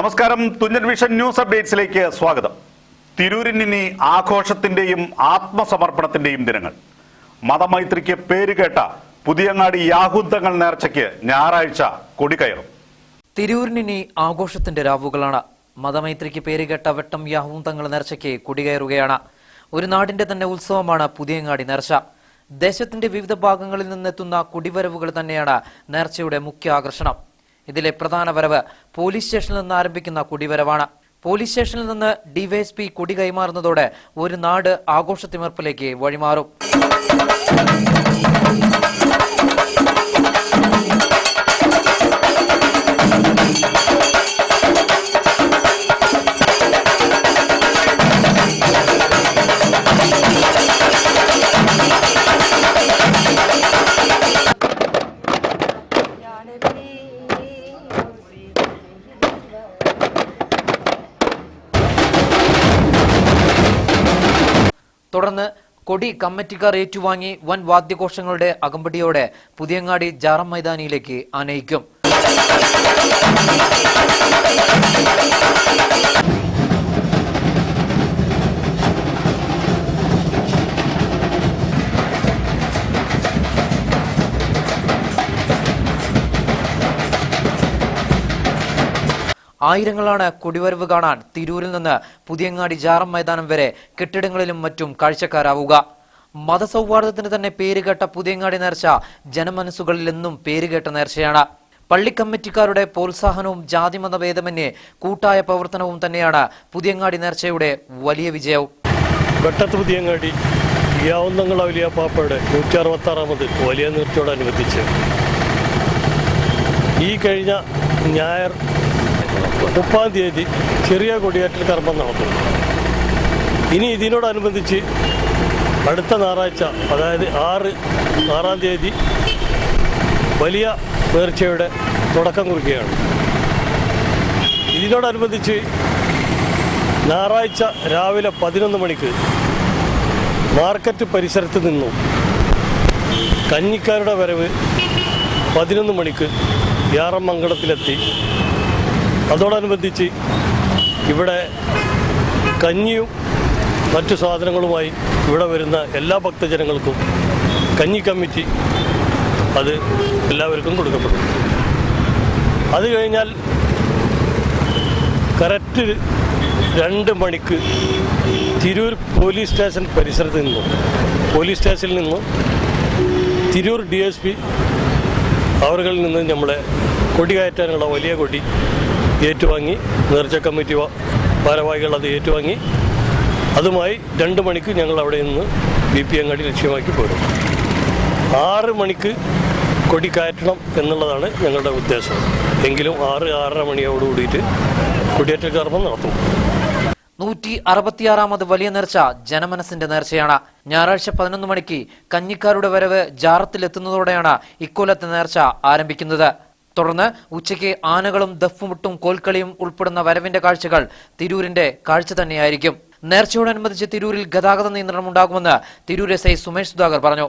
നമസ്കാരം. Thunchan vision news അപ്ഡേറ്റ്സിലേക്ക് സ്വാഗതം. തിരൂരിനി ആഘോഷത്തിന്റെയും ആത്മസമർപ്പണത്തിന്റെയും ദിനങ്ങൾ. മതമൈത്രിക്ക് പേരുകേട്ട പുതിയങ്ങാടി യാഹുദ്ധങ്ങൾ നേർച്ചയ്ക്ക് ഞായറാഴ്ച കൊടികയറും. തിരൂരിനി ആഘോഷത്തിന്റെ രാവുകളാണ്. മതമൈത്രിക്ക് പേരുകേട്ട വെട്ടം യാഹുദ്ധങ്ങൾ നേർച്ചയ്ക്ക് കുടികയറുകയാണ്. ഒരു നാടിന്റെ തന്നെ ഉത്സവമാണ് പുതിയങ്ങാടി നേർച്ച. ദേശത്തിന്റെ വിവിധ ഭാഗങ്ങളിൽ നിന്നെത്തുന്ന കുടിവരവുകൾ തന്നെയാണ് നേർച്ചയുടെ മുഖ്യ ആകർഷണം. ഇതിലെ പ്രധാന വരവ് പോലീസ് സ്റ്റേഷനിൽ നിന്ന് ആരംഭിക്കുന്ന കുടിവരവാണ്. പോലീസ് സ്റ്റേഷനിൽ നിന്ന് ഡിവൈഎസ്പി കുടി കൈമാറുന്നതോടെ ഒരു നാട് ആഘോഷത്തിമർപ്പിലേക്ക് വഴിമാറും. തുടർന്ന് കൊടി കമ്മിറ്റിക്കാർ ഏറ്റുവാങ്ങി വൻ വാദ്യഘോഷങ്ങളുടെ അകമ്പടിയോടെ പുതിയങ്ങാടി ജാറം മൈതാനിയിലേക്ക് ആനയിക്കും. ആയിരങ്ങളാണ് കുടിവരവ് കാണാൻ തിരൂരിൽ നിന്ന് പുതിയങ്ങാടി ജാറം മൈതാനം വരെ കെട്ടിടങ്ങളിലും മറ്റും കാഴ്ചക്കാരാവുക. മതസൗഹാർദ്ദത്തിന് തന്നെ പേരുകേട്ട പുതിയങ്ങാടി നേർച്ച ജനമനസ്സുകളിൽ എന്നും പേരുകേട്ട നേർച്ചയാണ്. പള്ളി കമ്മിറ്റിക്കാരുടെ പ്രോത്സാഹനവും ജാതിമത ഭേദമന്യേ കൂട്ടായ പ്രവർത്തനവും തന്നെയാണ് പുതിയങ്ങാടി നേർച്ചയുടെ വലിയ വിജയവും. വെട്ടത്ത് പുതിയങ്ങാടി യാവുന്നങ്ങൾ വലിയ പാപ്പയുടെ നൂറ്റി അറുപത്തി ആറാമത് വലിയ നേർച്ചയോടനുബന്ധിച്ച്. ഈ കഴിഞ്ഞ ഞായർ മുപ്പാം തീയതി ചെറിയ കൊടിയേറ്റൽ കർമ്മം നടത്തും ഇനി ഇതിനോടനുബന്ധിച്ച് അടുത്ത ഞായറാഴ്ച അതായത് ആറ് ആറാം തീയതി വലിയ നേർച്ചയുടെ തുടക്കം കുറിക്കുകയാണ്. ഇതിനോടനുബന്ധിച്ച് ഞായറാഴ്ച രാവിലെ പതിനൊന്ന് മണിക്ക് മാർക്കറ്റ് പരിസരത്ത് നിന്നും കഞ്ഞിക്കാരുടെ വരവ് പതിനൊന്ന് മണിക്ക് യാറമംഗളത്തിലെത്തി അതോടനുബന്ധിച്ച് ഇവിടെ കഞ്ഞിയും മറ്റു സാധനങ്ങളുമായി ഇവിടെ വരുന്ന എല്ലാ ഭക്തജനങ്ങൾക്കും കഞ്ഞി കമ്മിറ്റി അത് എല്ലാവർക്കും കൊടുക്കപ്പെടും. അത് കഴിഞ്ഞാൽ കറക്റ്റ് രണ്ട് മണിക്ക് തിരൂർ പോലീസ് സ്റ്റേഷൻ പരിസരത്ത് നിന്നും പോലീസ് സ്റ്റേഷനിൽ നിന്നും തിരൂർ ഡി എസ് പി അവരിൽ നിന്ന് നമ്മളെ കൊടി കയറ്റാനുള്ള വലിയ കൊടി ഏറ്റുവാങ്ങി നേർച്ച കമ്മിറ്റി ഭാരവാഹികൾ അത് ഏറ്റുവാങ്ങി. അതുമായി രണ്ട് മണിക്ക് ഞങ്ങൾ അവിടെ നിന്ന് ബി പി അങ്ങാടി ലക്ഷ്യമാക്കി പോരും. ആറ് മണിക്ക് കൊടി കയറ്റണം എന്നുള്ളതാണ് ഞങ്ങളുടെ ഉദ്ദേശം. എങ്കിലും ആറ് ആറര മണിയോട് കൂടിയിട്ട് കൊടിയേറ്റ കർമ്മം നടത്തും. നൂറ്റി അറുപത്തിയാറാമത് വലിയ നേർച്ച ജനമനസിന്റെ നേർച്ചയാണ്. ഞായറാഴ്ച പതിനൊന്ന് മണിക്ക് കഞ്ഞിക്കാരുടെ വരവ് ജാറത്തിലെത്തുന്നതോടെയാണ് ഇക്കൊല്ലത്തെ നേർച്ച ആരംഭിക്കുന്നത്. തുടർന്ന് ഉച്ചയ്ക്ക് ആനകളും ദഫുമുട്ടും കോൽക്കളിയും ഉൾപ്പെടുന്ന വരവിന്റെ കാഴ്ചകൾ തിരൂരിന്റെ കാഴ്ച തന്നെയായിരിക്കും. നേർച്ചയോടനുബന്ധിച്ച് തിരൂരിൽ ഗതാഗത നിയന്ത്രണം ഉണ്ടാകുമെന്ന് തിരൂർ എസ് ഐ സുമേഷ് സുധാകർ പറഞ്ഞു.